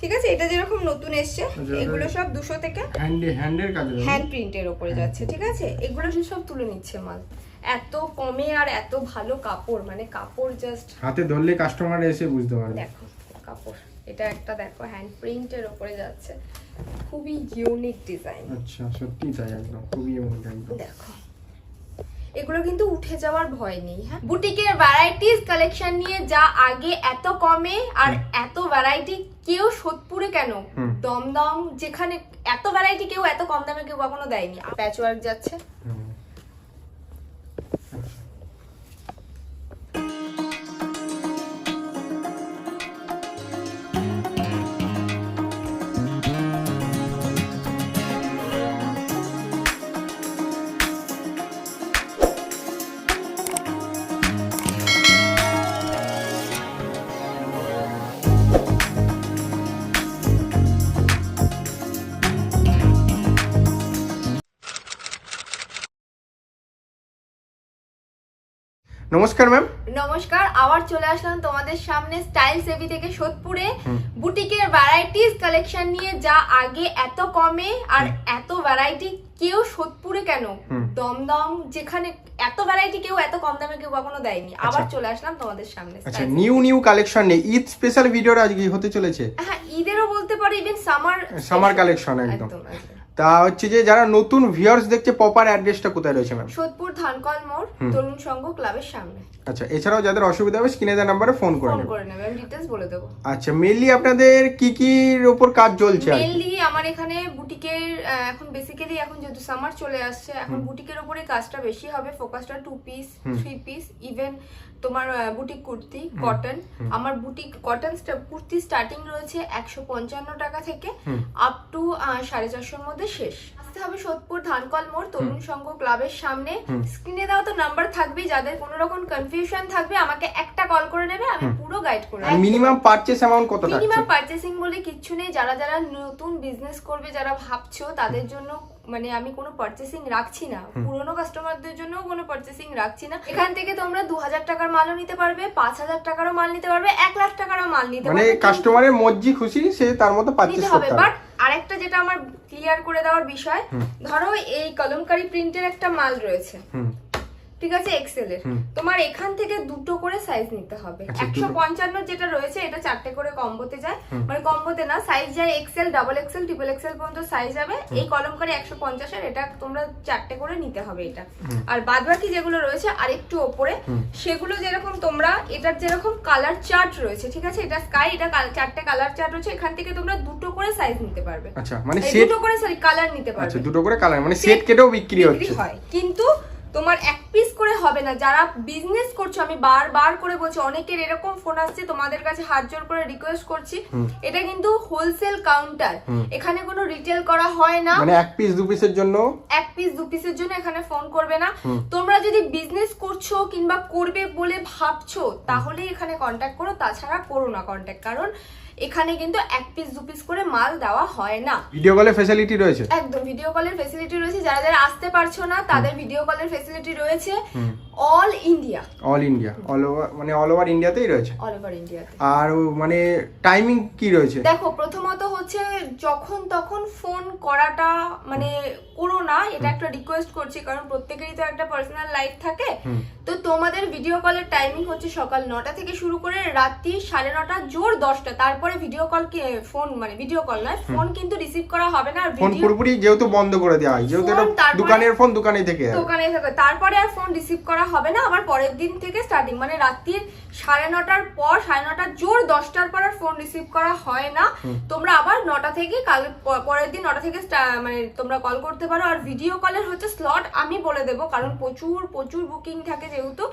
ঠিক আছে? এটা যেরকম নতুন এসছে আচ্ছা, এগুলো সব দুশো থেকে হ্যান্ড হ্যান্ডের কাজ রয়েছে। হ্যান্ড প্রিন্টের ওপরে যাচ্ছে ঠিক আছে? এগুলো সব তুলে নিচ্ছে মাল। এত কমে আর এত ভালো কাপড় মানে কাপড় জাস্ট হাতে ধরলে কাস্টমার এসে বুঝতে পারবে। দেখো কাপড়। এটা একটা দেখো হ্যান্ড প্রিন্টের ওপরে যাচ্ছে। খুবই ইউনিক ডিজাইন আচ্ছা সত্যি তাই একদম খুবই এমন একদম। দেখো। এগুলো কিন্তু উঠে যাওয়ার ভয় নেই হ্যাঁ? বুটিকের ভ্যারাইটিস কালেকশন নিয়ে যা আগে এত কমে আর এত ভ্যারাইটি কেউ সোদপুরে কেন? দমদম যেখানে এত ভ্যারাইটি কেউ এত কম দামে কেউ কখনো দেয়নি। প্যাচ ওয়ার্ক যাচ্ছে। নমস্কার ম্যাম নমস্কার আবার চলে আসলাম তোমাদের সামনে স্টাইল সেভি থেকে সোদপুরে। বুটিকের ভ্যারাইটিস কালেকশন নিয়ে যা আগে এত কমে আর এত ভ্যারাইটি কেউ সোদপুরে কেন? দমদম যেখানে এত ভ্যারাইটি কেউ এত কম দামে কেউ কখনো দেয়নি। আবার আচ্ছা। চলে আসলাম তোমাদের সামনে আচ্ছা নিউ নিউ কালেকশন নেই। ঈদ স্পেশাল ভিডিওটা আজকে হতে চলেছে। হ্যাঁ ঈদেরও বলতে পারো ইভেন সামার সামার কালেকশন একদম। তা হচ্ছে যে যারা নতুন ভিউয়ার্স দেখছে প্রপার অ্যাড্রেসটা কোথায় রয়েছে ম্যাম সোদপুর ধানকল মোড়। তরুণ সংঘ ক্লাবের সামনে। আচ্ছা এছাড়াও যাদের অসুবিধা হবে স্ক্রিনে দেওয়া নাম্বারে ফোন করে ফোন নেবেন করে নেবে আমি ডিটেলস বলে দেবো। আচ্ছা মেনলি আপনাদের কি কি ওপর কাজ চলছে? মেনলি আমার এখানে বুটিকের এখন বেসিক্যালি এখন যেহেতু সামার চলে আসছে এখন বুটিকের উপরে কাজটা বেশি হবে ফোকাসটা two piece three piece even তোমার বুটিক কুর্তি কটন আমার বুটিক কটন কুর্তি স্টার্টিং রয়েছে একশো পঞ্চান্ন টাকা থেকে আপ টু সাড়ে চারশোর মধ্যে শেষ। আসতে হবে সোদপুর ধানকল মোড় তরুণ সংঘ ক্লাবের সামনে। স্ক্রিনে দেওয়া তো নাম্বার থাকবেই যাদের কোনো রকম কনফিউশন থাকবে আমাকে একটা কল করে নেবে আমি পুরো গাইড করে আর মিনিমাম পারচেস অ্যামাউন্ট কত মিনিমাম পারচেসিং বলে কিচ্ছু নেই যারা যারা নতুন বিজনেস করবে যারা ভাবছ তাদের জন্য মানে আমি কোনো পারচেসিং রাখছি না। পুরনো কাস্টমারদের জন্য কোনো পারচেসিং রাখছি না। এখান থেকে তোমরা দু হাজার টাকার মালও নিতে পারবে পাঁচ হাজার টাকারও মাল নিতে পারবে এক লাখ টাকারও মাল নিতে মানে পারবে। কাস্টমারের মর্জি খুশি সে তার মতো পারচেস নিতে হবে। করতে পারবে। বাট আরেকটা যেটা আমার ক্লিয়ার করে দেওয়ার বিষয় ধরো এই কলমকারী প্রিন্টের একটা মাল রয়েছে। ঠিক আছে এক্সেল এর। তোমার এখান থেকে দুটো করে সাইজ নিতে হবে। আচ্ছা, একশো পঞ্চান্ন যেটা রয়েছে এটা চারটে করে কম্বোতে যায়। মানে কম্বোতে না সাইজ যায় XL double XL triple XL পর্যন্ত সাইজ যাবে। এই কলমকারি একশো পঞ্চাশের এটা তোমরা চারটে করে নিতে হবে এটা। আর বাদ বাকি যেগুলো রয়েছে আর একটু ওপরে সেগুলো যেরকম তোমরা এটার যেরকম কালার চার্ট রয়েছে ঠিক আছে? এটা স্কাই এটা চারটে কালার চার্ট রয়েছে এখান থেকে তোমরা দুটো করে সাইজ নিতে পারবে। আচ্ছা মানে দুটো করে সরি কালার নিতে পারবে। আচ্ছা দুটো করে কালার মানে সেট কেটেও বিক্রি হচ্ছে। হয়। কিন্তু তোমার এক পিস করে হবে না। যারা বিজনেস করছ আমি বারবার করে বলছি অনেকের এরকম ফোন আসছে তোমাদের কাছে হাত জোর করে রিকোয়েস্ট করছি। এটা কিন্তু হোলসেল কাউন্টার এখানে কোনো রিটেল করা হয় না। মানে এক পিস দু পিসের জন্য? এক পিস দু পিসের জন্য এখানে ফোন করবে না। তোমরা যদি বিজনেস করছ কিংবা করবে বলে ভাবছ তাহলে এখানে কন্ট্যাক্ট করো। তাছাড়া করো না কন্ট্যাক্ট কারণ এখানে কিন্তু এক পিস দু পিস করে মাল দেওয়া হয় না। ভিডিও কলের ফ্যাসিলিটি রয়েছে? একদম ভিডিও কলের ফেসিলিটি রয়েছে। যারা যারা আসতে পারছ না তাদের ভিডিও কলের ফেসিলিটি রয়েছে। All India all India all over মানে অল ওভার ইন্ডিয়াতেই রয়েছে। অল ওভার ইন্ডিয়াতে আর মানে টাইমিং কি রয়েছে? দেখো প্রথমত হচ্ছে যখন তখন ফোন করাটা মানে করো না এটা একটা রিকোয়েস্ট করছি কারণ প্রত্যেকেরই তো একটা পার্সোনাল লাইফ থাকে। তো তোমাদের ভিডিও কলের টাইমিং হচ্ছে সকাল নটা থেকে শুরু করে রাত্রি সাড়ে নটা জোর দশটা। তারপরে ভিডিও কল কে ফোন মানে ভিডিও কল নয় ফোন কিন্তু রিসিভ করা হবে না আর ফোন পুরোপুরি যেহেতু বন্ধ করে দেওয়া হয় যেহেতু দোকানের ফোন দোকানে থেকে দোকানে থাকে তারপরে আর ফোন রিসিভ করা হবে না আবার পরের দিন থেকে স্টার্টিং মানে রাত্রির সাড়ে নটার পর সাড়ে নটার জোর দশটার পর আর ফোন রিসিভ করা হয় না। তোমরা আবার নটা থেকে কাল পরের দিন নটা থেকে মানে তোমরা কল করতে পারো। আর ভিডিও কলের হচ্ছে স্লট আমি বলে দেবো কারণ প্রচুর প্রচুর বুকিং থাকে যেহেতু।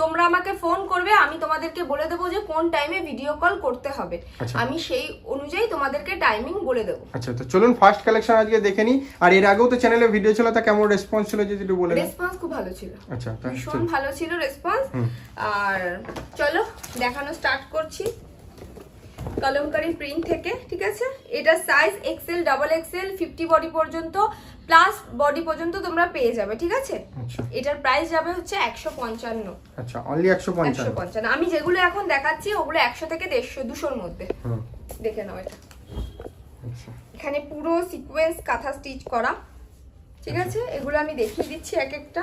তোমরা আমাকে ফোন করবে আমি তোমাদেরকে বলে দেবো যে কোন টাইমে ভিডিও কল করতে হবে। আচ্ছা। আমি সেই অনুযায়ী তোমাদেরকে টাইমিং বলে দেবো। আচ্ছা তো চলুন ফার্স্ট কালেকশন আজকে দেখে নিই। আর এর আগেও তো চ্যানেলে ভিডিও ছিল তা কেমন রেসপন্স ছিল যদি একটু বলে রেসপন্স খুব ভালো ছিল। আচ্ছা ভীষণ ভালো ছিল রেসপন্স আর চলো দেখানো স্টার্ট করছি। কলমকারি প্রিন্ট থেকে ঠিক আছে? এটা size XL double XL fifty body পর্যন্ত প্লাস বডি পর্যন্ত তোমরা পেয়ে যাবে ঠিক আছে? আচ্ছা। এটার প্রাইস যাবে হচ্ছে একশো পঞ্চান্ন। আচ্ছা অনলি একশো পঞ্চান্ন। আমি যেগুলো এখন দেখাচ্ছি ওগুলো একশো থেকে দেড়শো দুশোর মধ্যে। দেখে নাও এটা। আচ্ছা। এখানে পুরো সিকোয়েন্স কাঁথা স্টিচ করা। ঠিক আছে? এগুলো আমি দেখিয়ে দিচ্ছি এক একটা।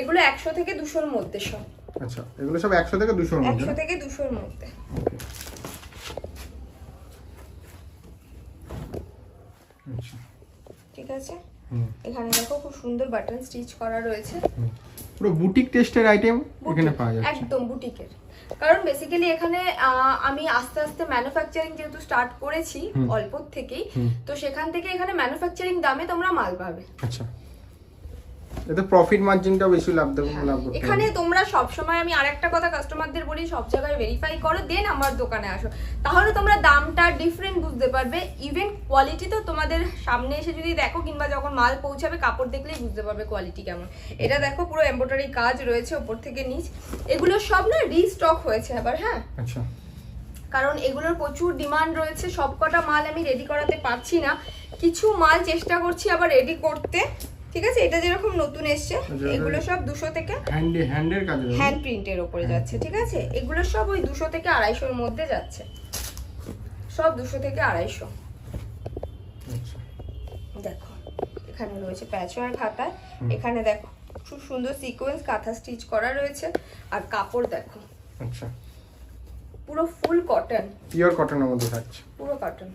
এগুলো একশো থেকে দুশোর মধ্যে সব। আচ্ছা এগুলো সব একশো থেকে দুশোর মধ্যে? একশো? থেকে দুশোর মধ্যে। আচ্ছা। ঠিক আছে? এখানে দেখো খুব সুন্দর বাটন স্টিচ করা রয়েছে। পুরো বুটিক টেস্টের আইটেম এখানে পাওয়া যাচ্ছে। একদম বুটিকের। কারণ বেসিক্যালি এখানে আমি আস্তে আস্তে ম্যানুফ্যাকচারিং যেহেতু স্টার্ট করেছি। অল্প থেকেই তো সেখান থেকে এখানে ম্যানুফ্যাকচারিং দামে তোমরা মাল পাবে। আচ্ছা। এতে প্রফিট মার্জিনটাও বেশি লাভ দেবো লাভ করতে হ্যাঁ, এখানে তোমরা সব সময় আমি আরেকটা কথা কাস্টমারদের বলি সব জায়গায় ভেরিফাই করো দেন আমার দোকানে আসো। তাহলে তোমরা দামটা ডিফারেন্ট বুঝতে পারবে। ইভেন কোয়ালিটি তো তোমাদের সামনে এসে যদি দেখো কিংবা যখন মাল পৌঁছাবে কাপড় দেখলেই বুঝতে পারবে কোয়ালিটি কেমন। এটা দেখো পুরো এমব্রয়ডারি কাজ রয়েছে ওপর থেকে নিচ। এগুলো সব না রিস্টক হয়েছে আবার হ্যাঁ? আচ্ছা। কারণ এগুলোর প্রচুর ডিমান্ড রয়েছে সবকটা মাল আমি রেডি করাতে পারছি না। কিছু মাল চেষ্টা করছি আবার রেডি করতে। ঠিক আছে? এটা যেরকম নতুন এসছে আচ্ছা, এগুলো সব দুশো থেকে হ্যান্ডে হ্যান্ডের কাজ। হ্যান্ড প্রিন্টের ওপরে যাচ্ছে ঠিক আছে? এগুলো সব ওই দুশো থেকে আড়াইশোর মধ্যে যাচ্ছে। সব দুশো থেকে আড়াইশো। আচ্ছা। দেখো এখানে রয়েছে প্যাচওয়ার খাতা। এখানে দেখো খুব সুন্দর সিকোয়েন্স কাঁথা স্টিচ করা রয়েছে। আর কাপড় দেখো। আচ্ছা। পুরো ফুল কটন পিওর কটনের মধ্যে থাকছে। পুরো কটন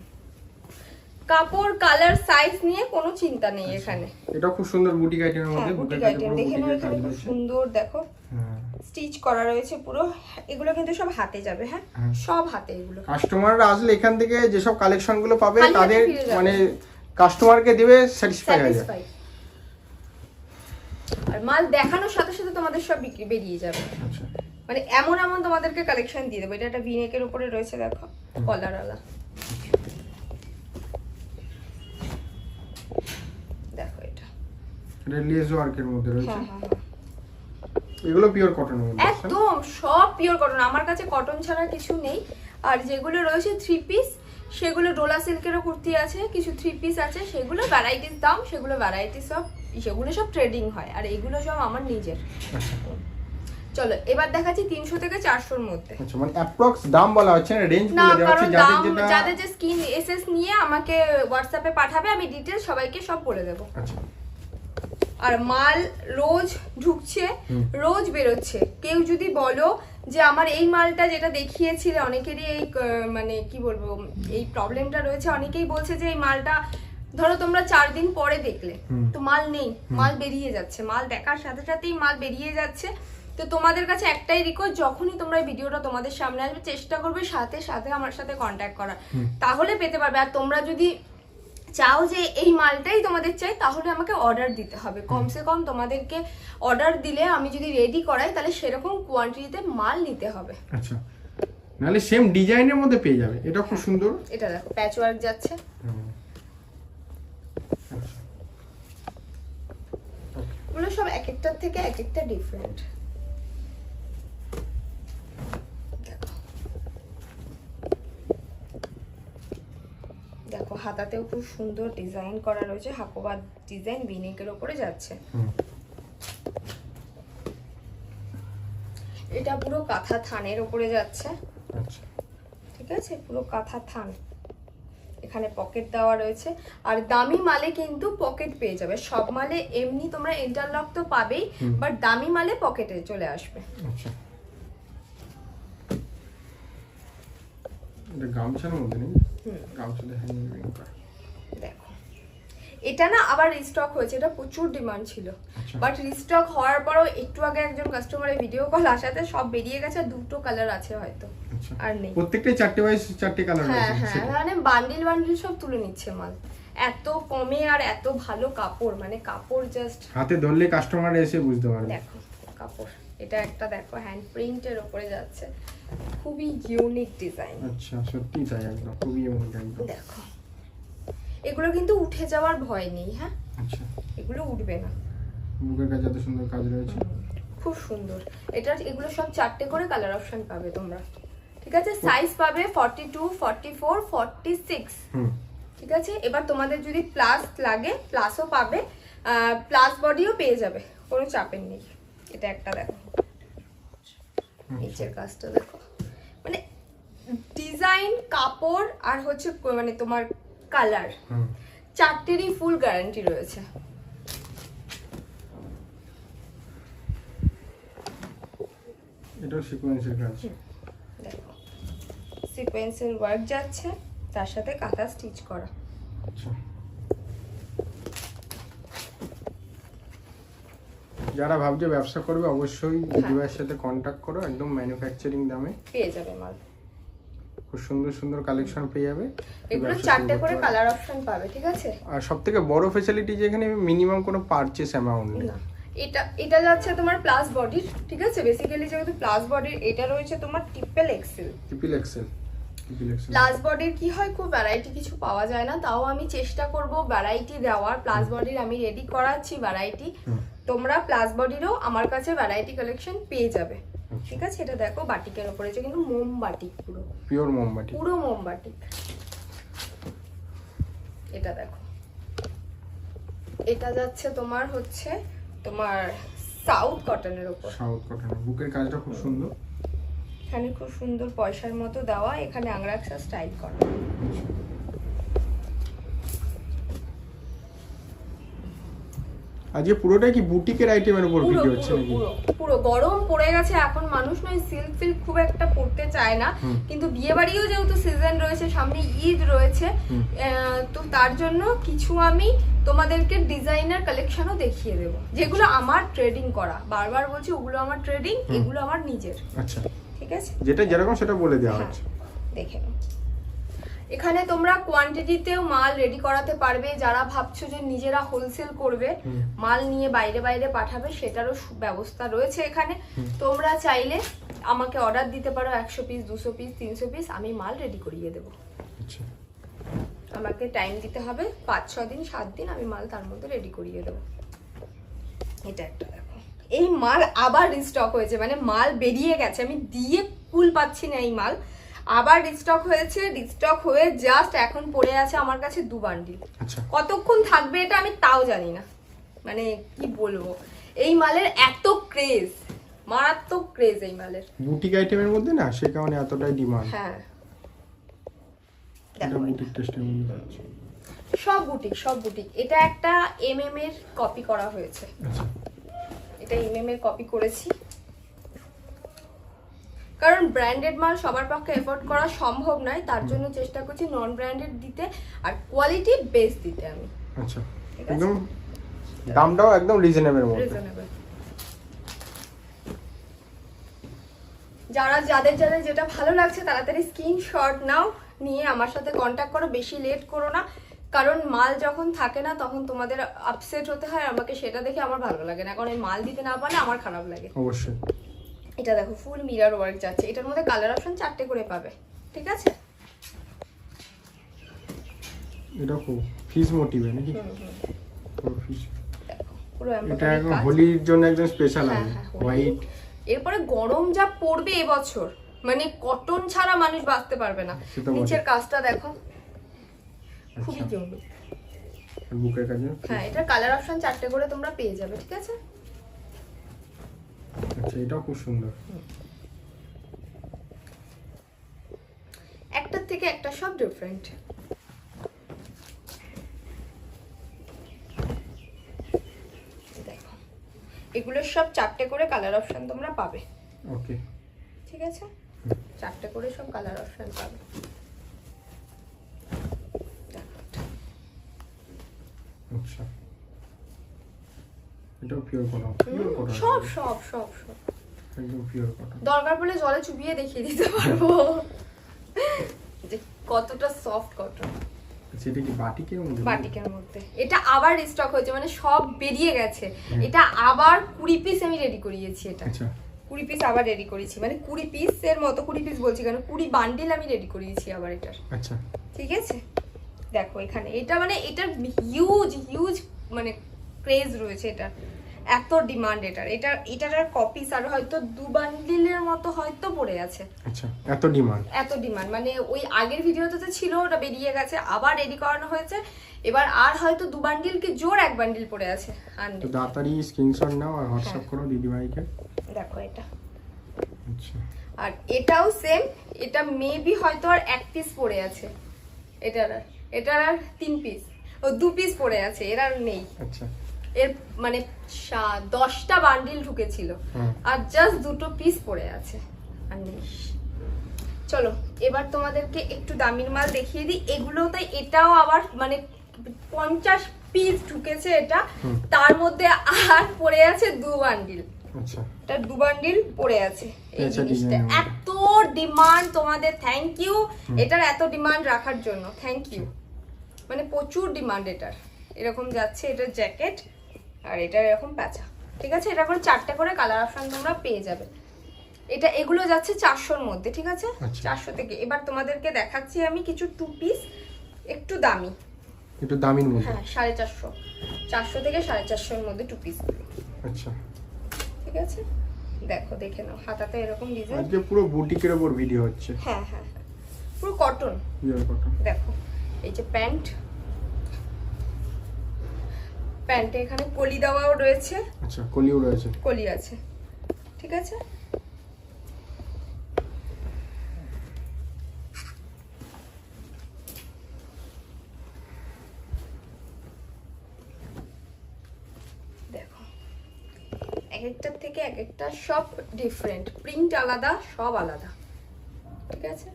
কাপড় কালার সাইজ নিয়ে কোনো চিন্তা নেই এখানে। এটা খুব সুন্দর বুটিক আইটেমের হ্যাঁ মধ্যে বুটিক আইটেম দেখে নাও এখানে খুব সুন্দর দেখো। হ্যাঁ। স্টিচ করা রয়েছে পুরো। এগুলো কিন্তু সব হাতে যাবে হ্যাঁ? হ্যাঁ। সব হাতে এগুলো। কাস্টমাররা আসলে এখান থেকে যেসব কালেকশনগুলো পাবে তাদের মানে কাস্টমারকে দিবে স্যাটিসফাই হয়ে যায় আর মাল দেখানোর সাথে সাথে তোমাদের সব বিক্রি বেরিয়ে যাবে। আচ্ছা। মানে এমন এমন তোমাদেরকে কালেকশন দিয়ে দেবো। এটা একটা ভিনেকের উপরে রয়েছে দেখো কলারওয়ালা দেখো এটা এটা লেস ওয়ার্কের মধ্যে রয়েছে। হ্যাঁ হ্যাঁ হ্যাঁ। এগুলো পিওর কটনের মধ্যে একদম সব পিওর কটন আমার কাছে কটন ছাড়া কিছু নেই। আর যেগুলো রয়েছে থ্রি পিস সেগুলো ডোলা সিল্কেরও কুর্তি আছে কিছু থ্রি পিস আছে। সেগুলো ভ্যারাইটিস দাম সেগুলো ভ্যারাইটিস সব সেগুলো সব ট্রেডিং হয়। আর এগুলো সব আমার নিজের। আচ্ছা। চলো এবার দেখাচ্ছি তিনশো থেকে চারশোর মধ্যে। আচ্ছা মানে অ্যাপ্রক্স দাম বলা হচ্ছে না রেঞ্জ বলে দেওয়া কারণ হচ্ছে যাদের দাম যেটা যাদের যে স্কিন এসএস নিয়ে আমাকে হোয়াটসঅ্যাপে পাঠাবে আমি ডিটেলস সবাইকে সব বলে দেবো। আচ্ছা। আর মাল রোজ ঢুকছে রোজ বেরোচ্ছে। কেউ যদি বলো যে আমার এই মালটা যেটা দেখিয়েছিলে অনেকেরই এই মানে কি বলব এই প্রবলেমটা রয়েছে। অনেকেই বলছে যে এই মালটা ধরো তোমরা চার দিন পরে দেখলে তো মাল নেই মাল বেরিয়ে যাচ্ছে। মাল দেখার সাথে সাথেই মাল বেরিয়ে যাচ্ছে। তো তোমাদের কাছে একটাই রিকোয়েস্ট যখনই তোমরা ভিডিওটা তোমাদের সামনে আসবে চেষ্টা করবে সাথে সাথে আমার সাথে কন্ট্যাক্ট করার। তাহলে পেতে পারবে। আর তোমরা যদি চাও যে এই মালটাই তোমাদের চাই তাহলে আমাকে অর্ডার দিতে হবে। কমসে কম তোমাদেরকে অর্ডার দিলে আমি যদি রেডি করাই তাহলে সেরকম কোয়ান্টিটিতে মাল নিতে হবে। আচ্ছা। নাহলে সেম ডিজাইনের মধ্যে পেয়ে যাবে। এটা খুব সুন্দর। এটা দেখো প্যাচ ওয়ার্ক যাচ্ছে। হুম। আচ্ছা। এগুলো সব এক একটার থেকে এক একটা ডিফারেন্ট দেখো দেখো হাতাতেও খুব সুন্দর ডিজাইন করা রয়েছে হাকোবা ডিজাইন বিনেকের ওপরে যাচ্ছে। এটা পুরো কাঁথা থানের ওপরে যাচ্ছে। আচ্ছা। ঠিক আছে? পুরো কাঁথা থান। এখানে পকেট দেওয়া রয়েছে। আর দামি মালে কিন্তু পকেট পেয়ে যাবে। সব মালে এমনি তোমরা ইন্টারলক তো পাবেই বাট দামি মালে পকেটে চলে আসবে। আচ্ছা। এটা গামছার মধ্যে নেই হুম। গামছাতে করা। দেখো। এটা না আবার রিস্টক হয়েছে এটা প্রচুর ডিমান্ড ছিল। আচ্ছা। বাট রিস্টক হওয়ার পরও একটু আগে একজন কাস্টমারের ভিডিও কল আসাতে সব বেরিয়ে গেছে দুটো কালার আছে হয়তো। আচ্ছা। আর নেই। প্রত্যেকটাই চারটে বাইশ চারটে কালার হ্যাঁ হ্যাঁ মানে বান্ডিল বান্ডিল সব তুলে নিচ্ছে মাল। এত কমে আর এত ভালো কাপড় মানে কাপড় জাস্ট হাতে ধরলে কাস্টমার এসে বুঝতে পারবে। দেখো কাপড়। এটা একটা দেখো হ্যান্ড প্রিন্টের ওপরে যাচ্ছে। খুবই ইউনিক ডিজাইন আচ্ছা সত্যি তাই একদম খুবই ইউনিক একদম। দেখো এগুলো কিন্তু উঠে যাওয়ার ভয় নেই হ্যাঁ? আচ্ছা। এগুলো উঠবে না। এত সুন্দর কাজ রয়েছে। খুব সুন্দর। এটা এগুলো সব চারটে করে কালার অপশন পাবে তোমরা। ঠিক আছে? সাইজ পাবে forty two forty four forty six হুম। ঠিক আছে? এবার তোমাদের যদি প্লাস লাগে প্লাসও পাবে প্লাস বডিও পেয়ে যাবে। কোনো চাপের নেই। এটা একটা দেখো। নিচের কাজটা দেখো। মানে ডিজাইন কাপড় আর হচ্ছে মানে তোমার কালার। চারটেরই ফুল গ্যারান্টি রয়েছে। এটাও সিকোয়েন্সের কাজ। দেখো। সিকোয়েন্সের ওয়ার্ক যাচ্ছে তার সাথে কাঁথা স্টিচ করা। আচ্ছা। যারা ভাবছে ব্যবসা করবে অবশ্যই দিদিভাইয়ের সাথে কন্ট্যাক্ট করো একদম ম্যানুফ্যাকচারিং দামে। পেয়ে যাবে মাল। খুব সুন্দর সুন্দর কালেকশন পেয়ে যাবে। এগুলো চারটে করে কালার অপশন পাবে ঠিক আছে? আর সব থেকে বড় ফেসিলিটি যেখানে মিনিমাম কোনো পারচেস অ্যামাউন্ট নেই। না এটা এটা যাচ্ছে তোমার প্লাস বডির ঠিক আছে? বেসিক্যালি যেহেতু প্লাস বডির এটা রয়েছে তোমার triple XL triple XL plus বডির কি হয়? খুব ভ্যারাইটি কিছু পাওয়া যায় না তাও আমি চেষ্টা করব ভ্যারাইটি দেওয়ার। প্লাস বডির আমি রেডি করাচ্ছি ভ্যারাইটি। তোমরা প্লাস বডিরও আমার কাছে ভ্যারাইটি কালেকশন পেয়ে যাবে। আচ্ছা। ঠিক আছে? এটা দেখো বাটিকের ওপরে যে কিন্তু মোমবাটিক পুরো। পিওর মোমবাটি পুরো মোমবাটিক এটা দেখো। এটা যাচ্ছে তোমার হচ্ছে তোমার সাউথ কটনের ওপর। সাউথ কটন বুকের কাজটা খুব সুন্দর। এখানে খুব সুন্দর পয়সার মতো দেওয়া। এখানে আংরাক্সা স্টাইল করা। আজকে পুরোটাই কি বুটিকের আইটেমের উপর পুরো ভিডিও হচ্ছে পুরো নাকি? পুরো পুরো। গরম পড়ে গেছে এখন মানুষ নয় সিল্ক ফিল্ক খুব একটা পড়তে চায় না। কিন্তু বিয়ে বাড়িও যেহেতু সিজন রয়েছে সামনে ঈদ রয়েছে তো তার জন্য কিছু আমি তোমাদেরকে ডিজাইনার কালেকশনও দেখিয়ে দেবো। যেগুলো আমার ট্রেডিং করা। বারবার বলছি ওগুলো আমার ট্রেডিং এগুলো আমার নিজের। আচ্ছা। ঠিক আছে? যেটা যেরকম সেটা বলে দেওয়া হ্যাঁ, হচ্ছে। দেখে নাও। এখানে তোমরা কোয়ান্টিটিতেও মাল রেডি করাতে পারবে যারা ভাবছ যে নিজেরা হোলসেল করবে মাল নিয়ে বাইরে বাইরে পাঠাবে সেটারও ব্যবস্থা রয়েছে এখানে। তোমরা চাইলে আমাকে অর্ডার দিতে পারো একশো পিস দুশো পিস তিনশো পিস আমি মাল রেডি করিয়ে দেবো। আচ্ছা। আমাকে টাইম দিতে হবে পাঁচ ছ দিন সাত দিন আমি মাল তার মধ্যে রেডি করিয়ে দেবো। এটা একটা দেখো। এই মাল আবার রিস্টক হয়েছে মানে মাল বেরিয়ে গেছে আমি দিয়ে কুল পাচ্ছি না এই মাল। আবার রিস্টক হয়েছে রিস্টক হয়ে জাস্ট এখন পড়ে আছে আমার কাছে দু বান্ডিল আচ্ছা। কতক্ষণ থাকবে এটা আমি তাও জানি না। মানে কি বলব? এই মালের এত ক্রেজ মারাত্মক ক্রেজ এই মালের। বুটিক আইটেমের মধ্যে না সে কারণে এতটাই ডিমান্ড হ্যাঁ। সব বুটিক সব বুটিক এটা একটা এমএম এর কপি করা হয়েছে। আচ্ছা। এটা এমএম এর কপি করেছি। কারণ ব্র্যান্ডেড মাল সবার পক্ষে এফোর্ড করা সম্ভব নয় তার জন্য চেষ্টা করছি নন ব্র্যান্ডেড দিতে আর কোয়ালিটি বেস দিতে আমি। আচ্ছা। একদম দামটাও একদম রিজনেবল রিজনেবল যারা যাদের যাদের যেটা ভালো লাগছে তাড়াতাড়ি স্ক্রিনশট নাও নিয়ে আমার সাথে কন্ট্যাক্ট করো বেশি লেট করো না। কারণ মাল যখন থাকে না তখন তোমাদের আপসেট হতে হয় আমাকে সেটা দেখে আমার ভালো লাগে না। কারণ এই মাল দিতে না পারলে আমার খারাপ লাগে। অবশ্যই। এটা দেখো ফুল মিরার ওয়ার্ক যাচ্ছে। এটার মধ্যে কালার অপশন চারটে করে পাবে। ঠিক আছে? এটা খুব ফিস মোটিভে নাকি। পুরো এটা একদম হোলির জন্য একদম স্পেশাল হবে। হ্যাঁ, হোয়াইট এরপরে গরম যা পড়বে এবছর মানে কটন ছাড়া মানুষ বাঁচতে পারবে না। নিচের কাজটা দেখো খুবই আচ্ছা জমি হ্যাঁ এটার কালার অপশন চারটে করে তোমরা পেয়ে যাবে ঠিক আছে? আচ্ছা এটাও খুব সুন্দর। একটার থেকে একটা সব ডিফারেন্ট এগুলোর সব চারটে করে কালার অপশন তোমরা পাবে। ওকে ঠিক আছে? চারটে করে সব কালার অপশন পাবে দেখো এটা। আচ্ছা এটাও পিওর কটন পিওর কটন সব সব সব সব। একদম পিওর কটন দরকার পড়লে জলে চুবিয়ে দেখিয়ে দিতে পারব। যে কতটা সফট কটন আচ্ছা এটা কি বাটিকের মধ্যে? বাটিকের মধ্যে। এটা আবার হয়েছে মানে সব বেরিয়ে গেছে। এটা আবার কুড়ি পিস আমি রেডি করিয়েছি এটা। আচ্ছা। কুড়ি পিস আবার রেডি করেছি। মানে কুড়ি পিসের মতো কুড়ি পিস বলছি কেন? কুড়ি বান্ডিল আমি রেডি করিয়েছি আবার এটার। আচ্ছা। ঠিক আছে? দেখো এখানে। এটা মানে এটার হিউজ হিউজ মানে ক্রেজ রয়েছে এটা। এত ডিমান্ড এটার। এটা এটার আর কপিস আর হয়তো দু বান্ডিলের মতো হয়তো পড়ে আছে। আচ্ছা এত ডিমান্ড এত ডিমান্ড মানে ওই আগের ভিডিওতে তো ছিল ওটা বেরিয়ে গেছে আবার রেডি করানো হয়েছে। এবার আর হয়তো দু বান্ডিল কি জোর এক বান্ডিল পড়ে আছে। আর তো। তাড়াতাড়ি স্ক্রিনশট নাও আর হোয়াটসঅ্যাপ হ্যাঁ। করো দিদিভাইকে দেখো এটা। আচ্ছা। আর এটাও সেম এটা মেবি হয়তো আর এক পিস পড়ে আছে। এটার আর এটার আর তিন পিস ও দু পিস পড়ে আছে এর আর নেই। আচ্ছা। এর মানে দশটা বান্ডিল ঢুকেছিল। আর জাস্ট দুটো পিস পড়ে আছে। আর নেই চলো এবার তোমাদেরকে একটু দামির মাল দেখিয়ে দিই। এগুলো তাই এটাও আবার মানে পঞ্চাশ পিস ঢুকেছে এটা। তার মধ্যে আর পড়ে আছে দু বান্ডিল আচ্ছা। এটা দু বান্ডিল পড়ে আছে এই জিনিসটা। এত ডিমান্ড তোমাদের থ্যাংক ইউ এটার এত ডিমান্ড রাখার জন্য থ্যাংক ইউ মানে প্রচুর ডিমান্ড এটার। এরকম যাচ্ছে এটার জ্যাকেট আর এটা এরকম প্যাঁচা। ঠিক আছে? এটা করে চারটে করে কালার অপশন তোমরা পেয়ে যাবে। এটা এগুলো যাচ্ছে চারশোর মধ্যে ঠিক আছে? আচ্ছা। চারশো থেকে। এবার তোমাদেরকে দেখাচ্ছি আমি কিছু টু পিস একটু দামি। একটু দামির মধ্যে। হ্যাঁ সাড়ে চারশো। চারশো থেকে সাড়ে চারশোর মধ্যে টু পিস আচ্ছা। ঠিক আছে? দেখো দেখে নাও। হাতাতে এরকম ডিজাইন আজকে পুরো বুটিকের ওপর ভিডিও হচ্ছে। হ্যাঁ হ্যাঁ হ্যাঁ। পুরো কটন পিওর কটন দেখো এই যে প্যান্ট প্যান্টে এখানে কলি দেওয়াও রয়েছে। আচ্ছা কলিও রয়েছে। কলি আছে। ঠিক আছে? দেখো এক একটার থেকে এক একটা সব ডিফারেন্ট প্রিন্ট আলাদা সব আলাদা। ঠিক আছে?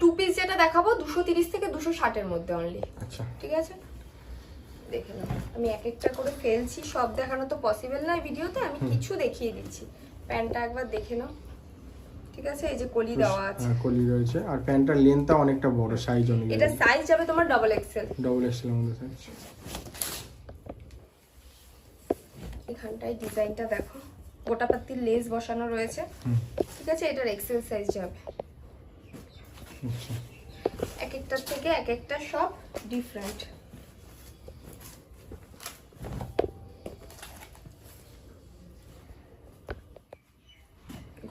টু পিস যেটা দেখাবো দুশো তিরিশ থেকে দুশো ষাটের মধ্যে অনলি আচ্ছা। ঠিক আছে? দেখে নাও আমি এক একটা করে ফেলছি সব দেখানো তো পসিবল নয় ভিডিওতে আমি কিছু দেখিয়ে দিচ্ছি। প্যান্টটা একবার দেখে নাও। ঠিক আছে? এই যে কলি দেওয়া আছে। হ্যাঁ, কলি রয়েছে। আর প্যান্টটার লেন্থটা অনেকটা বড় সাইজ এটা সাইজ যাবে তোমার double XL double XL size এখানটায় ডিজাইনটা দেখো। গোটা পাত্তির লেস বসানো রয়েছে। ঠিক আছে? এটার এক্সেল সাইজ যাবে এক একটার থেকে এক একটা সব ডিফারেন্ট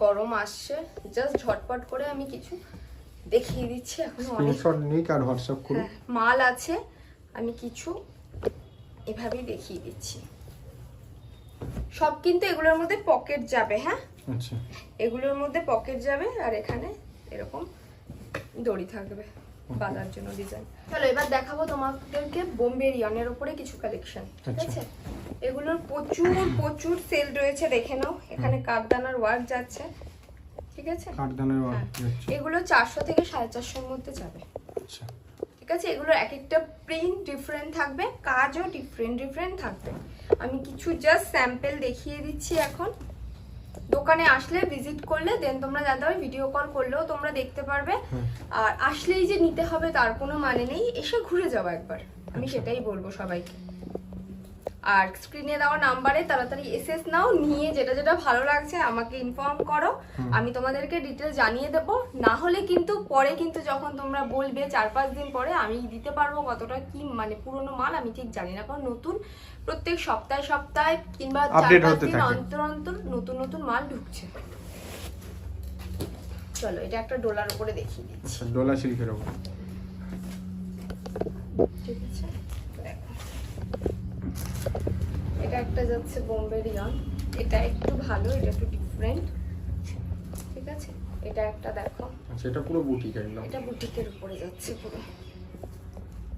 গরম আসছে। জাস্ট ঝটপট করে আমি কিছু দেখিয়ে দিচ্ছি এখন অনেক স্ক্রিনশট নিক আর হোয়াটসঅ্যাপ করুন মাল আছে আমি কিছু এভাবেই দেখিয়ে দিচ্ছি। সব কিন্তু এগুলোর মধ্যে পকেট যাবে হ্যাঁ? আচ্ছা। এগুলোর মধ্যে পকেট যাবে আর এখানে এরকম দড়ি থাকবে বাঁধার জন্য ডিজাইন চলো এবার দেখাবো তোমাদেরকে বোম্বে রিয়নের উপরে কিছু কালেকশন ঠিক আচ্ছা। আছে? এগুলোর প্রচুর প্রচুর সেল রয়েছে দেখে নাও। এখানে কাঠদানার ওয়ার্ক যাচ্ছে ঠিক আছে? কাঠদানের হ্যাঁ। ওয়ার্ক যাচ্ছে। এগুলো চারশো থেকে সাড়ে চারশোর মধ্যে যাবে। আচ্ছা। ঠিক আছে? এগুলোর এক একটা প্রিন্ট ডিফারেন্ট থাকবে কাজও ডিফারেন্ট ডিফারেন্ট থাকবে। আমি কিছু জাস্ট স্যাম্পল দেখিয়ে দিচ্ছি এখন। দোকানে আসলে ভিজিট করলে দেন তোমরা জানতে পারবে ভিডিও কল করলেও তোমরা দেখতে পারবে। আর আসলেই যে নিতে হবে তার কোনো মানে নেই। এসে ঘুরে যাও একবার। আমি আচ্ছা। সেটাই বলব সবাইকে। আর স্ক্রিনে দেওয়া নাম্বারে তাড়াতাড়ি এসএস নাও নিয়ে যেটা যেটা ভালো লাগছে আমাকে ইনফর্ম করো। আমি তোমাদেরকে ডিটেল জানিয়ে দেব। না হলে কিন্তু পরে কিন্তু যখন তোমরা বলবে চার পাঁচ দিন পরে আমি দিতে পারব কতটা কি মানে পুরনো মাল আমি ঠিক জানি না। কারণ নতুন প্রত্যেক সপ্তাহে সপ্তাহে কিংবা চার পাঁচ দিন অন্তর অন্তর নতুন নতুন মাল ঢুকছে। চলো এটা একটা ডোলার উপরে দেখিয়ে দিই ডোলা সিল্কের ওপর ঠিক আছে? এটা একটা যাচ্ছে বোম্বে রিয়ন এটা একটু ভালো এটা একটু ডিফারেন্ট ঠিক আছে? এটা একটা দেখো। আচ্ছা এটা পুরো বুটিক একদম এটা বুটিকের উপরে যাচ্ছে পুরো।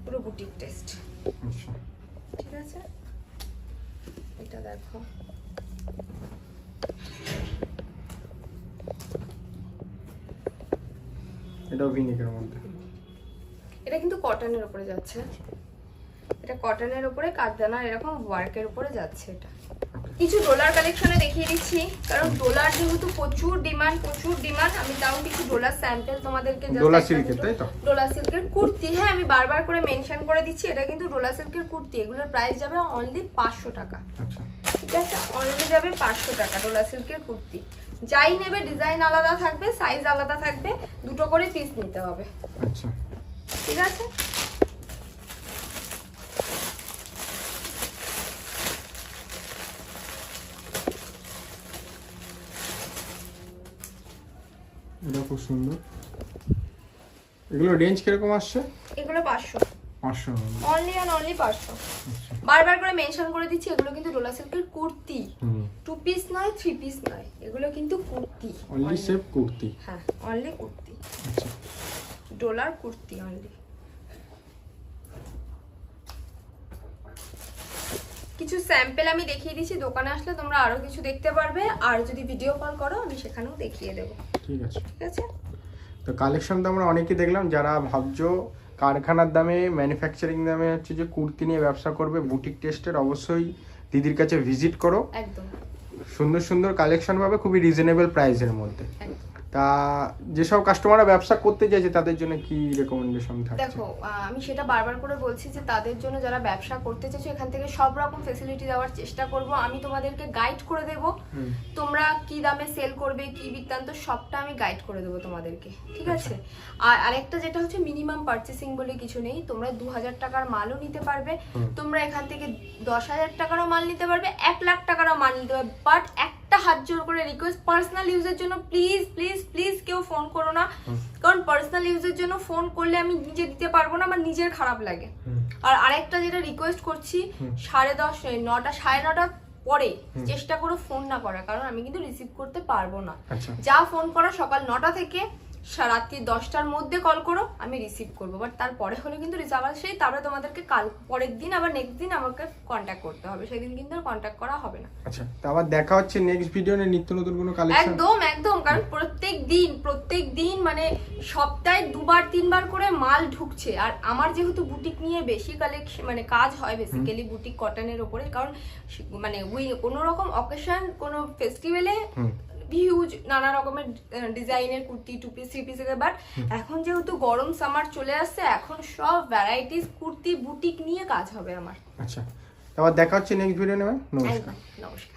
পুরো বুটিক টেস্ট আচ্ছা। ঠিক আছে? এটা দেখো। এটাও ভিনিকের মধ্যে। এটা কিন্তু কটনের উপরে যাচ্ছে। এটা কটনের উপরে কাঠদানার এরকম ওয়ার্কের উপরে যাচ্ছে এটা। কিছু ডোলার কালেকশনে দেখিয়ে দিচ্ছি কারণ ডোলার যেহেতু প্রচুর ডিমান্ড প্রচুর ডিমান্ড আমি তাও কিছু ডোলার স্যাম্পল তোমাদেরকে just ডোলা একটা সিল্কের তাই তো? ডোলা সিল্কের কুর্তি। হ্যাঁ আমি বারবার করে মেনশন করে দিচ্ছি এটা কিন্তু ডোলা সিল্কের কুর্তি এগুলোর প্রাইস যাবে অনলি পাঁচশো টাকা। আচ্ছা। ঠিক আছে? অনলি যাবে পাঁচশো টাকা ডোলা সিল্কের কুর্তি। যাই নেবে ডিজাইন আলাদা থাকবে সাইজ আলাদা থাকবে দুটো করে পিস নিতে হবে। আচ্ছা। ঠিক আছে? এটা খুব সুন্দর। এগুলো রেঞ্জ কীরকম আসছে? এগুলো পাঁচশো। পাঁচশো অনলি অ্যান্ড অনলি পাঁচশো। আচ্ছা। বারবার করে মেনশন করে দিচ্ছি এগুলো কিন্তু ডোলা সিল্কের কুর্তি। টু পিস নয় থ্রি পিস নয়। এগুলো কিন্তু কুর্তি। Only safe kurti. হ্যাঁ অনলি কুর্তি। আচ্ছা। ডোলার কুর্তি অনলি কিছু স্যাম্পেল আমি দেখিয়ে দিচ্ছি দোকানে আসলে তোমরা আরও কিছু দেখতে পারবে। আর যদি ভিডিও কল করো আমি সেখানেও দেখিয়ে দেবো। ঠিক আছে। ঠিক আছে? তো কালেকশন তো আমরা অনেকেই দেখলাম। যারা ভাবছ কারখানার দামে ম্যানুফ্যাকচারিং দামে হচ্ছে যে কুর্তি নিয়ে ব্যবসা করবে বুটিক টেস্টের অবশ্যই দিদির কাছে ভিজিট করো। একদম। সুন্দর সুন্দর কালেকশন পাবে খুবই রিজনেবল প্রাইসের মধ্যে। একদম। তা যেসব কাস্টমাররা ব্যবসা করতে চাইছে তাদের জন্য কি রেকমেন্ডেশন থাকছে? দেখো আমি সেটা বারবার করে বলছি যে তাদের জন্য যারা ব্যবসা করতে চাইছো এখান থেকে সব রকম ফেসিলিটি দেওয়ার চেষ্টা করব। আমি তোমাদেরকে গাইড করে দেব। তোমরা কি দামে সেল করবে কি বৃত্তান্ত সবটা আমি গাইড করে দেবো তোমাদেরকে ঠিক আছে? আর আরেকটা যেটা হচ্ছে মিনিমাম পারচেসিং বলে কিছু নেই তোমরা দু হাজার টাকার মালও নিতে পারবে। তোমরা এখান থেকে দশ হাজার টাকারও মাল নিতে পারবে এক লাখ টাকারও মাল নিতে পারবে বাট একটা হাত জোর করে রিকোয়েস্ট পার্সোনাল ইউজের জন্য প্লিজ প্লিজ প্লিজ কেউ ফোন করো না। কারণ পার্সোনাল ইউজের জন্য ফোন করলে আমি নিজে দিতে পারব না আমার নিজের খারাপ লাগে। আর আরেকটা যেটা রিকোয়েস্ট করছি সাড়ে দশ নটা সাড়ে নটা পরে চেষ্টা করো ফোন না করার কারণ আমি কিন্তু রিসিভ করতে পারব না। আচ্ছা। যা ফোন করা সকাল নটা থেকে রাত্রি দশটার মধ্যে কল করো আমি রিসিভ করব। বাট তারপরে হলে কিন্তু আবার সেই তারপরে তোমাদেরকে কাল পরের দিন আবার নেক্সট দিন আমাকে কন্ট্যাক্ট করতে হবে। সেদিন কিন্তু আর কন্ট্যাক্ট করা হবে না। আচ্ছা তা আবার দেখা হচ্ছে নেক্সট ভিডিও নিত্য নতুন কোনো কালেকশন একদম একদম কারণ প্রত্যেক দিন প্রত্যেক দিন মানে সপ্তাহে দুবার তিনবার করে মাল ঢুকছে। আর আমার যেহেতু বুটিক নিয়ে বেশি কালেকশন মানে কাজ হয় বেসিক্যালি বুটিক কটনের ওপরে কারণ মানে উই কোনো রকম অকেশন কোনো ফেস্টিভ্যালে হিউজ নানা রকমের ডিজাইনের kurti two piece three piece but এখন যেহেতু গরম সামার চলে আসছে এখন সব ভ্যারাইটিস কুর্তি বুটিক নিয়ে কাজ হবে আমার। আচ্ছা। আবার দেখা হচ্ছে নেক্সট ভিডিও নেবে নমস্কার। নমস্কার।